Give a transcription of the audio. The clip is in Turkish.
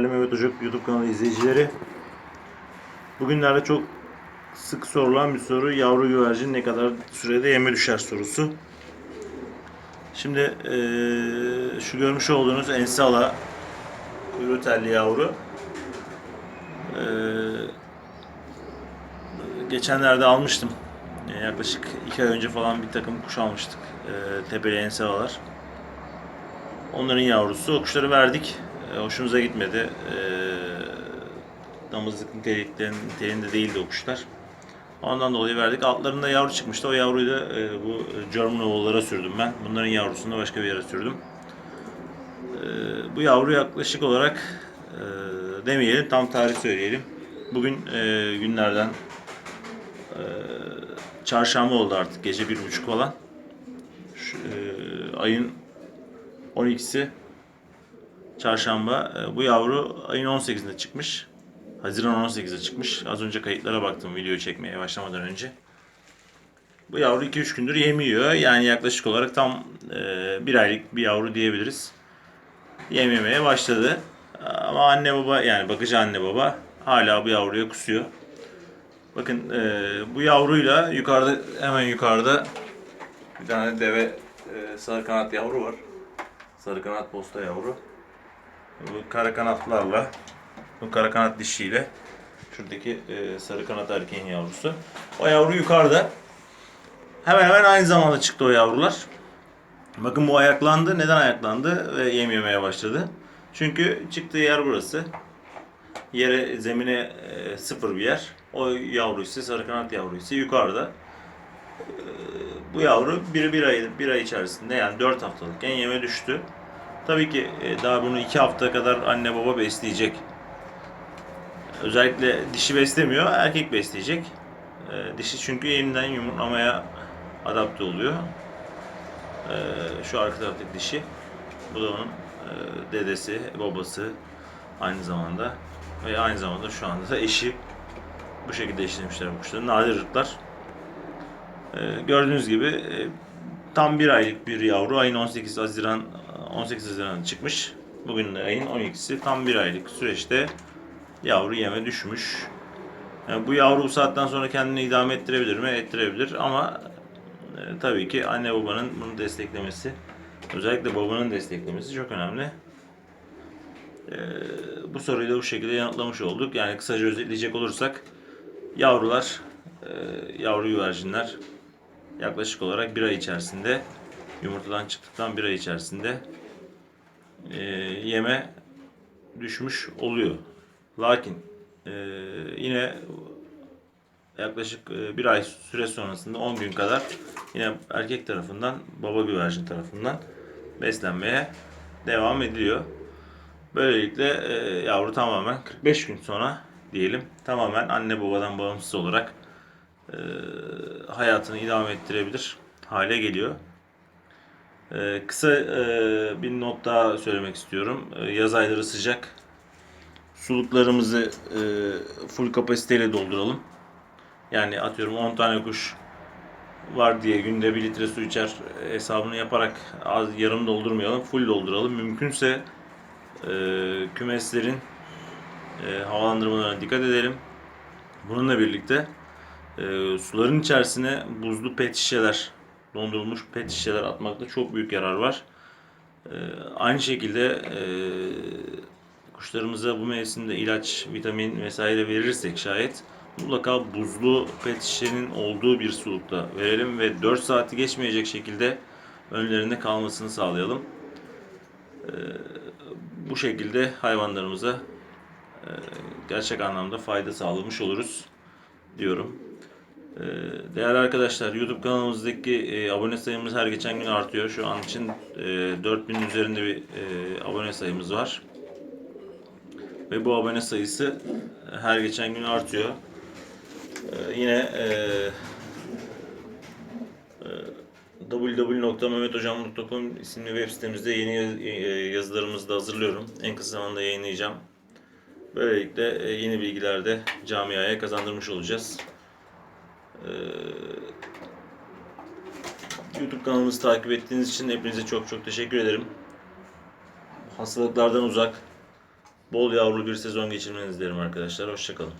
Değerli Mehmet Ocak YouTube kanalı izleyicileri. Bugünlerde çok sık sorulan bir soru. Yavru güvercin ne kadar sürede yeme düşer sorusu. Şimdi eee, şu görmüş olduğunuz ensala kuyruğu telli yavru. Eee, geçenlerde almıştım. Yani yaklaşık iki ay önce falan bir takım kuş almıştık. Eee tepeli ensalalar. Onların yavrusu. O kuşları verdik. E, hoşumuza gitmedi. E, damızlık niteliğinde değildi o kuşlar. Ondan dolayı verdik. Altlarında yavru çıkmıştı. O yavruyu da e, bu German ovallara sürdüm ben. Bunların yavrusunu da başka bir yere sürdüm. E, bu yavru yaklaşık olarak e, demeyelim tam tarih söyleyelim. Bugün e, günlerden e, çarşamba oldu artık gece bir buçuk falan. Şu, e, ayın 12'si çarşamba. E, Bu yavru ayın 18'inde çıkmış. Haziran 18'de çıkmış. Az önce kayıtlara baktım video çekmeye başlamadan önce. Bu yavru 2-3 gündür yemiyor. Yani yaklaşık olarak tam e, bir aylık bir yavru diyebiliriz. Yem yemeye başladı. Ama anne baba yani bakıcı anne baba hala bu yavruya kusuyor. Bakın e, bu yavruyla yukarıda hemen yukarıda bir tane deve e, sarı kanat yavru var. Sarı kanat posta yavru. Bu kara kanatlarla, bu kara kanat dişiyle şuradaki e, sarı kanat erkeğin yavrusu. O yavru yukarıda. Hemen hemen aynı zamanda çıktı o yavrular. Bakın bu ayaklandı. Neden ayaklandı ve yem yemeye başladı? Çünkü çıktığı yer burası. Yere, zemine e, sıfır bir yer. O yavru ise sarı kanat yavru ise yukarıda. E, bu yavru bir, bir ay bir ay içerisinde yani 4 haftalıkken yeme düştü. Tabii ki e, daha bunu 2 hafta kadar anne baba besleyecek. Özellikle dişi beslemiyor, erkek besleyecek. E, Dişi çünkü yeniden yumurtlamaya adapte oluyor. E, Şu arka taraftaki dişi. Bu da onun dedesi, babası aynı zamanda ve aynı zamanda şu anda da eşi bu şekilde eşlemişler bu kuşları. Nadir ırklar. Gördüğünüz gibi tam bir aylık bir yavru ayın 18 Haziran 18 Haziran çıkmış. Bugün de ayın 12'si tam bir aylık süreçte yavru yeme düşmüş. Yani bu yavru bu saatten sonra kendini idame ettirebilir mi? Ettirebilir ama e, tabii ki anne babanın bunu desteklemesi özellikle babanın desteklemesi çok önemli. E, bu soruyu da bu şekilde yanıtlamış olduk. Yani kısaca özetleyecek olursak yavrular, e, yavru güvercinler yaklaşık olarak bir ay içerisinde yumurtadan çıktıktan bir ay içerisinde e, yeme düşmüş oluyor. Lakin e, yine yaklaşık e, bir ay süre sonrasında 10 gün kadar yine erkek tarafından baba güvercin tarafından beslenmeye devam ediliyor. Böylelikle e, yavru tamamen 45 gün sonra diyelim tamamen anne babadan bağımsız olarak e, hayatını idame ettirebilir hale geliyor. E, kısa e, bir not daha söylemek istiyorum. E, yaz ayları sıcak. Suluklarımızı e, full kapasiteyle dolduralım. Yani atıyorum 10 tane kuş var diye günde 1 litre su içer hesabını yaparak az yarım doldurmayalım. Full dolduralım. Mümkünse e, kümeslerin e, havalandırmalarına dikkat edelim. Bununla birlikte e, suların içerisine buzlu pet şişeler, dondurulmuş pet şişeler atmakta çok büyük yarar var. E, aynı şekilde e, kuşlarımıza bu mevsimde ilaç, vitamin vesaire verirsek şayet mutlaka buzlu pet şişenin olduğu bir sulukta verelim ve 4 saati geçmeyecek şekilde önlerinde kalmasını sağlayalım. E, bu şekilde hayvanlarımıza e, gerçek anlamda fayda sağlamış oluruz diyorum. E, Değerli arkadaşlar YouTube kanalımızdaki e, abone sayımız her geçen gün artıyor. Şu an için e, 4000 üzerinde bir e, abone sayımız var. Ve bu abone sayısı her geçen gün artıyor. E, Yine e, www.mehmethocam.com isimli web sitemizde yeni yaz- e, yazılarımızı da hazırlıyorum. En kısa zamanda yayınlayacağım. Böylelikle e, yeni bilgiler de camiaya kazandırmış olacağız. Ee, YouTube kanalımızı takip ettiğiniz için hepinize çok çok teşekkür ederim. Hastalıklardan uzak, bol yavrulu bir sezon geçirmenizi dilerim arkadaşlar. Hoşçakalın.